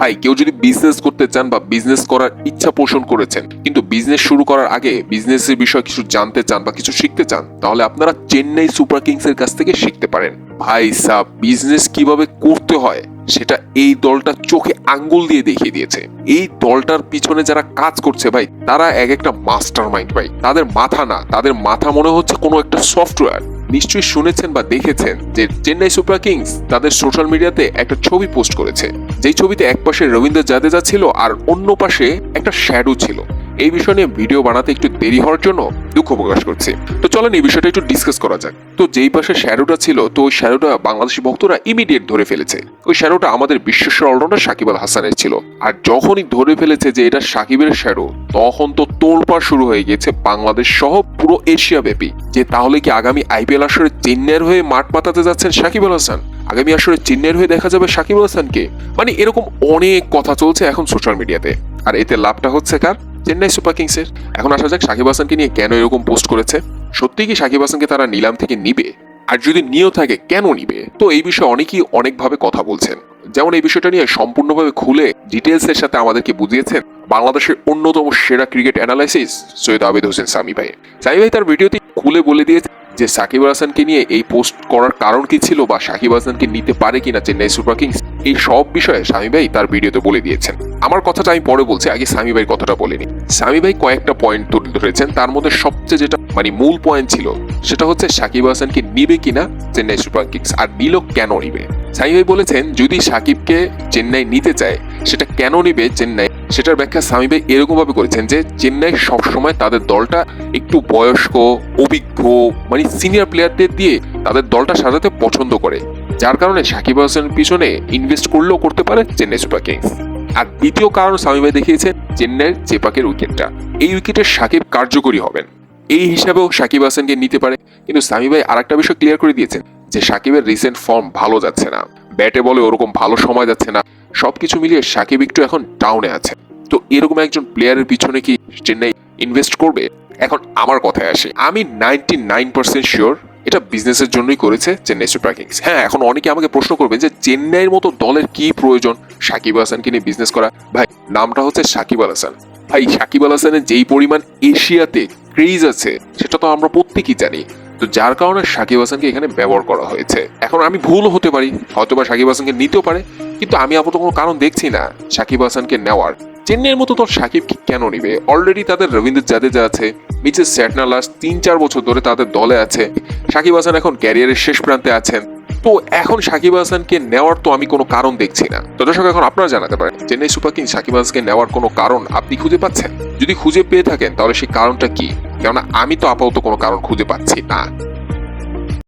ভাই, কেউ যদি বিজনেস করতে চান বা বিজনেস করার ইচ্ছা পোষণ করেছেন, কিন্তু বিজনেস শুরু করার আগে বিজনেসের বিষয়ে কিছু জানতে চান বা কিছু শিখতে চান, তাহলে আপনারা চেন্নাই সুপার কিংস এর কাছ থেকে শিখতে পারেন। ভাই সাহ বিজনেস কীভাবে করতে হয়, সেটা এই দলটা চোখে আঙ্গুল দিয়ে দেখিয়ে দিয়েছে। এই দলটার পিছনে যারা কাজ করছে ভাই, তারা এক একটা মাস্টার মাইন্ড ভাই। তাদের মাথা না, তাদের মাথা মনে হচ্ছে কোনো একটা সফটওয়্যার নিশ্চয়ই শুনেছেন বা দেখেছেন যে চেন্নাই সুপার কিংস তাদের সোশ্যাল মিডিয়াতে একটা ছবি পোস্ট করেছে। যেই ছবিতে এক পাশে রবীন্দ্র জাদেজা ছিল আর অন্য পাশে একটা শ্যাডো ছিল। এই বিষয় নিয়ে ভিডিও বানাতে একটু দেরি হওয়ার জন্য দুঃখ প্রকাশ করছি। তো চলেন এই বিষয়টা একটু ডিসকাস করা যাক। তো যেই পাশে শ্যাডোটা ছিল, তো ওই শ্যাডোটা বাংলাদেশি ভক্তরা ইমিডিয়েট ধরে ফেলেছে। ওই শ্যাডোটা আমাদের বিশ্বস্ব অলরাউন্ডার সাকিব আল হাসানের ছিল। আর যখনই ধরে ফেলেছে যে এটা সাকিবের শ্যাডো তখন তো তোলপাড় শুরু হয়ে গেছে বাংলাদেশ সহ পুরো এশিয়া ব্যাপী যে তাহলে কি আগামী আইপিএল আসরে চেন্নাইয়ের হয়ে মাঠ পাতাতে যাচ্ছেন সাকিব আল হাসান? আগামী আসরে চেন্নাইয়ের হয়ে দেখা যাবে সাকিব আল হাসানকে? মানে এরকম অনেক কথা চলছে এখন সোশ্যাল মিডিয়াতে আর এতে লাভটা হচ্ছে কার? চেন্নাই সুপার কিংসের। এখন আসা যাক সাকিব হাসানকে নিয়ে কেন এরকম পোস্ট করেছে। সত্যি কি সাকিব হাসানকে তারা নিলাম থেকে নিবে? আর যদি নিয়েও থাকে, কেন নিবে? তো এই বিষয়ে অনেকেই অনেকভাবে কথা বলছেন। যেমন এই বিষয়টা নিয়ে সম্পূর্ণভাবে খুলে ডিটেলস এর সাথে আমাদেরকে বুঝিয়েছেন বাংলাদেশের অন্যতম সেরা ক্রিকেট অ্যানালাইসিস সৈয়দ আবেদ হোসেন সামি ভাই। সামি ভাই তার ভিডিওতে খুলে বলে দিয়েছে যে সাকিব হাসানকে নিয়ে এই পোস্ট করার কারণ কি ছিল বা সাকিব হাসানকে নিতে পারে কিনা চেন্নাই সুপার কিংস, এই সব বিষয়ে সামি ভাই তার ভিডিওতে বলে দিয়েছেন। আমার কথাটা আমি পরে বলছি, আগে সামি ভাই কথাটা বলিনি স্বামী ভাই কয়েকটা পয়েন্ট তুলে ধরেছেন, তার মধ্যে সবচেয়ে যেটা মানে মূল পয়েন্ট ছিল, সেটা হচ্ছে সাকিব হাসানকে নিবে কিনা চেন্নাই সুপার কিংস, আর নিল কেন নিবে? সামি ভাই বলেছেন, যদি সাকিবকে চেন্নাই নিতে চায়, সেটা কেন নিবে চেন্নাই সেটার ব্যাখ্যা সামি ভাই এরকম ভাবে করেছেন যে চেন্নাই সবসময় তাদের দলটা একটু বয়স্ক, অভিজ্ঞ মানে সিনিয়র প্লেয়ারদের দিয়ে তাদের দলটা সাজাতে পছন্দ করে। যার কারণে সাকিব আল হাসানের পিছনে ইনভেস্ট করলেও করতে পারে চেন্নাই সুপার কিংস। আর দ্বিতীয় কারণ ভাই দেখিয়েছেন চেন্নাইয়ের চেপাকের উইকেটটা। এই উইকেটে সাকিব কার্যকরী হবেন। এই হিসাবেও সাকিব হাসানকে নিতে পারে। কিন্তু সামি ভাই আরেকটা বিষয় ক্লিয়ার করে দিয়েছেন যে সাকিবের রিসেন্ট ফর্ম ভালো যাচ্ছে না। ব্যাটে বলে ওরকম ভালো সময় যাচ্ছে না। সবকিছু মিলিয়ে সাকিব একটু এখন ডাউনে আছে। তো এরকম একজন প্লেয়ারের পিছনে কি চেন্নাই ইনভেস্ট করবে? এখন আমার কথায় আসে। আমি নাইনটি নাইন পার্সেন্ট শিওর এটা বিজনেসের জন্যই করেছে চেন্নাই সুপার কিংস। হ্যাঁ এখন অনেকে আমাকে প্রশ্ন করবে যে চেন্নাইয়ের মতো দলের কি প্রয়োজন? সাকিব হাসানকে নিয়ে বিজনেস করা। ভাই, নামটা হচ্ছে সাকিব আল হাসান। ভাই, সাকিব আল হাসানের যেই পরিমাণ এশিয়াতে ক্রেজ আছে, সেটা তো আমরা প্রত্যেকেই জানি। তো যার কারণে সাকিব হাসানকে এখানে ব্যবহার করা হয়েছে। এখন আমি ভুল হতে পারি হয়তো বা সাকিব হাসানকে নিতেও পারে, কিন্তু আমি আপাতত কোনো কারণ দেখছি না সাকিব হাসানকে নেওয়ার। চেন্নাইয়ের মতো তোর সাকিব কি কেন নিবে? অলরেডি তাদের রবীন্দ্র জাদেজা আছে মিচেল স্যাটনা লাস্ট তিন চার বছর ধরে তাদের দলে আছে। সাকিব হাসান এখন ক্যারিয়ারের শেষ প্রান্তে আছেন। তো এখন সাকিব হাসানকে নেওয়ার তো আমি কোনো কারণ দেখছি না। তো দর্শক, এখন আপনারা জানাতে পারেন, চেন্নাই সুপার কিংস সাকিব হাসানকে নেওয়ার কোনো কারণ আপনি খুঁজে পাচ্ছেন? যদি খুঁজে পেয়ে থাকেন, তাহলে সেই কারণটা কি? কেননা আমি তো আপাতত কোনো কারণ খুঁজে পাচ্ছি না।